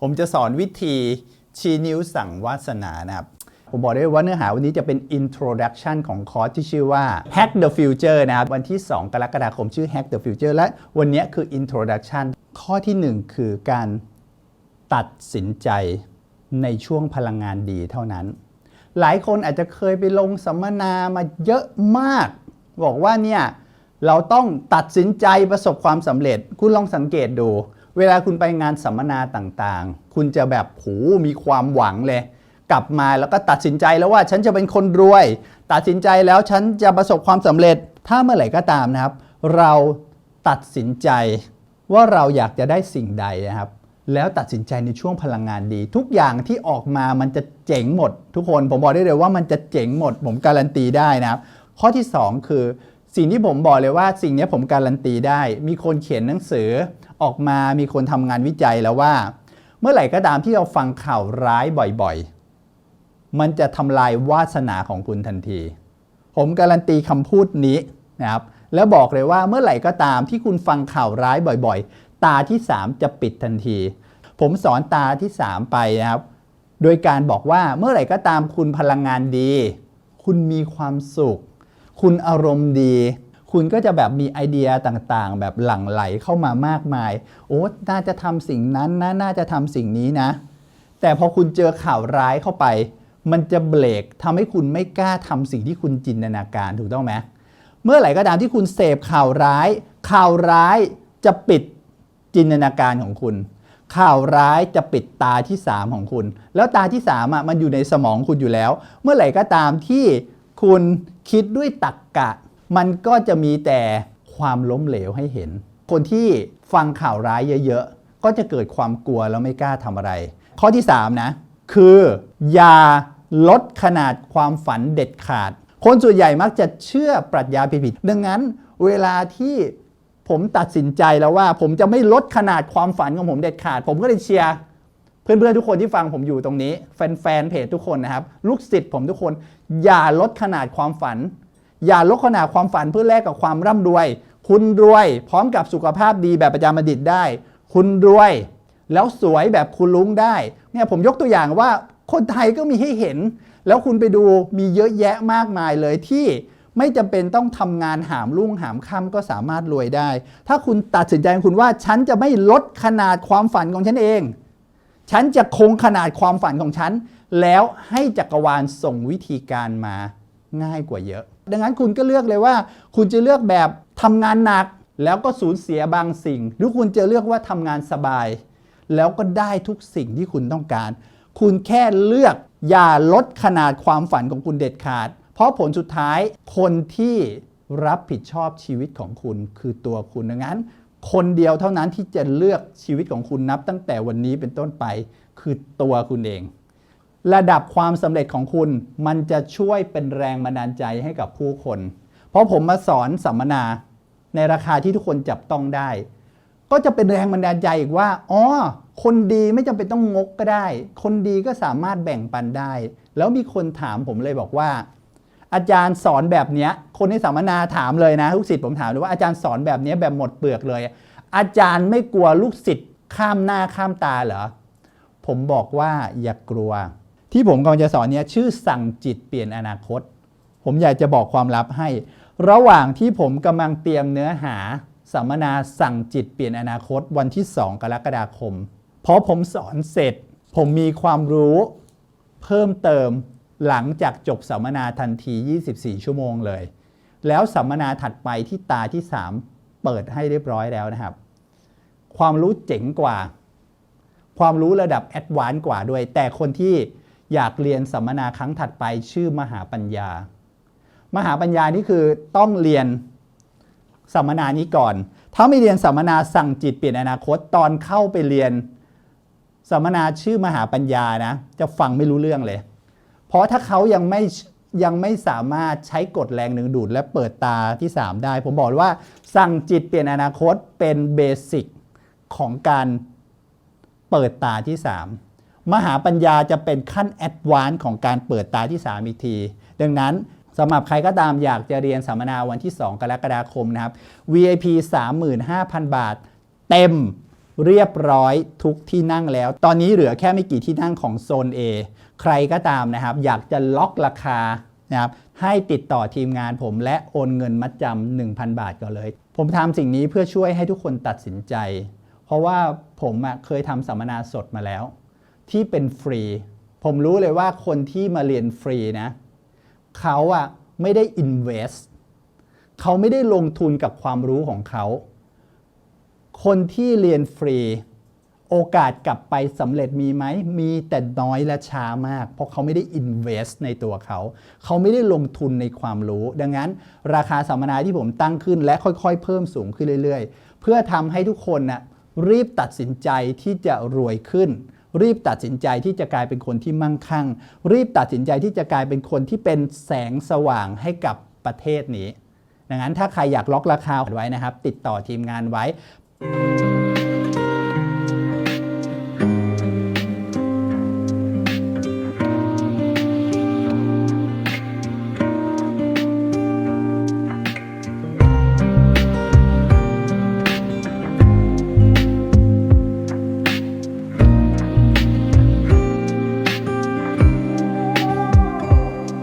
ผมจะสอนวิธีชี้นิ้วสั่งวาสนานะครับผมบอกได้ว่าเนื้อหาวันนี้จะเป็น introduction ของคอร์สที่ชื่อว่า hack the future นะครับวันที่ 2 กรกฎาคมชื่อ hack the future และวันนี้คือ introduction ข้อที่ 1 คือการตัดสินใจในช่วงพลังงานดีเท่านั้น หลายคนอาจจะเคยไปลงสัมมนามาเยอะมาก บอกว่าเนี่ยเราต้องตัดสินใจประสบความสำเร็จ คุณลองสังเกตดู เวลาคุณไปงานสัมมนาต่างๆ คุณจะแบบโหมีความหวังเลย กลับมาแล้วก็ตัดสินใจแล้วว่าฉันจะเป็นคนรวย ตัดสินใจแล้วฉันจะประสบความสำเร็จ ถ้าเมื่อไหร่ก็ตามนะครับ เราตัดสินใจว่าเราอยากจะได้สิ่งใดนะครับ แล้วตัดสินใจในช่วงพลังงานดี ทุกอย่างที่ออกมามันจะเจ๋งหมด ทุกคนผมบอกได้เลยว่ามันจะเจ๋งหมด ผมการันตีได้นะครับ ข้อที่ 2 คือ สิ่งที่ผมบอกเลยว่าสิ่งนี้ผมการันตีได้ มีคนเขียนหนังสือออกมามีคนทำงานวิจัยแล้วว่า เมื่อไหร่ก็ตามที่เราฟังข่าวร้ายบ่อยๆ มันจะทำลายวาสนาของคุณทันที ผมการันตีคำพูดนี้นะครับแล้วบอกเลยว่าเมื่อไหร่ก็ตามที่คุณฟังข่าวร้ายบ่อยๆ ตาที่ 3 จะปิดทันที ผมสอนตาที่ 3 ไปนะครับ โดยการบอกว่าเมื่อไหร่ก็ตามคุณพลังงานดี คุณมีความสุข คุณอารมณ์ดี คุณก็จะแบบมีไอเดียต่างๆ แบบหลั่งไหลเข้ามามากมาย โอ้น่าจะทำสิ่งนั้นนะน่าจะทำสิ่งนี้นะ แต่พอคุณเจอข่าวร้ายเข้าไป มันจะเบรกทำให้คุณไม่กล้าทำสิ่งที่คุณจินตนาการถูกต้องไหมเมื่อไหร่ก็ตามที่คุณเสพข่าวร้าย ข่าวร้ายจะปิดจินตนาการของคุณ ข่าวร้ายจะปิดตาที่ 3 ของคุณ แล้วตาที่3อะมันอยู่ในสมองคุณอยู่แล้ว เมื่อไหร่ก็ตามที่ คุณคิดด้วยตักกะ มันก็จะมีแต่ความล้มเหลวให้เห็น คนที่ฟังข่าวร้ายเยอะๆ ก็จะเกิดความกลัวแล้วไม่กล้าทำอะไร ข้อที่ 3 นะ คืออย่าลดขนาดความฝันเด็ดขาด คนส่วนใหญ่มักจะเชื่อปรัชญาผิดๆดังนั้นเวลาที่ผมตัดสินใจแล้วว่า ผมจะไม่ลดขนาดความฝันของผมเด็ดขาด ผมก็เลยเชียร์ เพื่อนๆทุกคนที่ฟังผมอยู่ตรงนี้ แฟนๆเพจทุกคนนะครับ ลูกศิษย์ผมทุกคน อย่าลดขนาดความฝัน อย่าลดขนาดความฝันเพื่อแลกกับความร่ำรวย คุณรวยพร้อมกับสุขภาพดีแบบประจำบัณฑิตได้ คุณรวย แล้วสวยแบบคุณลุงได้เนี่ยผมยกตัวอย่างว่าคนไทยก็มีให้เห็น แล้วคุณไปดูมีเยอะแยะมากมายเลยที่ไม่จำเป็นต้องทำงานหามรุ่งหามค่ำก็สามารถรวยได้ ถ้าคุณตัดสินใจคุณว่าฉันจะไม่ลดขนาดความฝันของฉันเอง ฉันจะคงขนาดความฝันของฉัน แล้วให้จักรวาลส่งวิธีการมาง่ายกว่าเยอะ ดังนั้นคุณก็เลือกเลยว่า คุณจะเลือกแบบทำงานหนัก แล้วก็สูญเสียบางสิ่ง หรือคุณจะเลือกว่าทำงานสบาย แล้วก็ได้ทุกสิ่งที่คุณต้องการ คุณแค่เลือกอย่าลดขนาดความฝันของคุณเด็ดขาด เพราะผลสุดท้ายคนที่รับผิดชอบชีวิตของคุณคือตัวคุณดังนั้น คนเดียวเท่านั้นที่จะเลือกชีวิตของคุณนับตั้งแต่วันนี้เป็นต้นไปคือตัวคุณเอง ระดับความสำเร็จของคุณมันจะช่วยเป็นแรงบันดาลใจให้กับผู้คน เพราะผมมาสอนสัมมนาในราคาที่ทุกคนจับต้องได้ ก็จะเป็นแรงบันดาลใจอีกว่าอ๋อคนดีไม่จำเป็นต้องงกก็ได้ คนดีก็สามารถแบ่งปันได้ แล้วมีคนถามผมเลยบอกว่า อาจารย์สอนแบบเนี้ยคนที่สัมมนาถามเลยนะลูกศิษย์ผมถามเลยว่าอาจารย์สอนแบบนี้แบบหมดเปลือกเลย อาจารย์ไม่กลัวลูกศิษย์ข้ามหน้าข้ามตาเหรอผมบอกว่าอย่ากลัว ที่ผมกำลังจะสอนเนี้ยชื่อสั่งจิตเปลี่ยนอนาคต ผมอยากจะบอกความลับให้ ระหว่างที่ผมกำลังเตรียมเนื้อหาสัมมนาสั่งจิตเปลี่ยนอนาคตวันที่ 2 กรกฎาคมพอผมสอนเสร็จ ผมมีความรู้เพิ่มเติม หลังจากจบสัมมนาทันที 24 ชั่วโมงเลย แล้วสัมมนาถัดไปที่ตาที่ 3 เปิดให้เรียบร้อยแล้วนะครับ ความรู้เจ๋งกว่า ความรู้ระดับแอดวานซ์กว่าด้วย แต่คนที่อยากเรียนสัมมนาครั้งถัดไปชื่อมหาปัญญา มหาปัญญานี่คือต้องเรียนสัมมนานี้ก่อน ถ้าไม่เรียนสัมมนาสั่งจิตเปลี่ยนอนาคตตอนเข้าไปเรียนสัมมนาชื่อมหาปัญญานะ จะฟังไม่รู้เรื่องเลย เพราะถ้าเขายังไม่ยังไม่สามารถใช้กฎแรงดึงดูด และเปิดตาที่ 3 ได้ ผมบอกว่าสั่งจิตเปลี่ยนอนาคตเป็นเบสิกของการเปิดตาที่ 3 มหาปัญญาจะเป็นขั้นแอดวานซ์ของการเปิดตาที่ 3 อีกที ดังนั้นสำหรับใครก็ตามอยากจะเรียนสัมมนาวันที่ 2 กรกฎาคมนะครับ VIP 35,000 บาท เต็ม เรียบร้อยทุกที่นั่งแล้ว ตอนนี้เหลือแค่ไม่กี่ที่นั่งของโซน A ใครก็ตามนะครับ อยากจะล็อกราคานะครับให้ติดต่อทีมงานผมและโอนเงินมัดจำ1,000 บาทก่อนเลย ผมทำสิ่งนี้เพื่อช่วยให้ทุกคนตัดสินใจ เพราะว่าผมเคยทำสัมมนาสดมาแล้ว ที่เป็นฟรี ผมรู้เลยว่าคนที่มาเรียนฟรีนะเขาอะไม่ได้ invest เขาไม่ได้ลงทุนกับความรู้ของเขา คนที่เรียนฟรี โอกาสกลับไปสำเร็จมีไหม มีแต่น้อยและช้ามาก เพราะเขาไม่ได้ invest ในตัวเขา เขาไม่ได้ลงทุนในความรู้ ดังนั้น ราคาสัมมนาที่ผมตั้งขึ้นและค่อยๆ เพิ่มสูงขึ้นเรื่อยๆ เพื่อทำให้ทุกคนนะรีบตัดสินใจที่จะรวยขึ้น รีบตัดสินใจที่จะกลายเป็นคนที่มั่งคั่ง รีบตัดสินใจที่จะกลายเป็นคนที่เป็นแสงสว่างให้กับประเทศนี้ดังนั้นถ้าใครอยากล็อกราคาไว้นะครับ ติดต่อทีมงานไว้ 嗯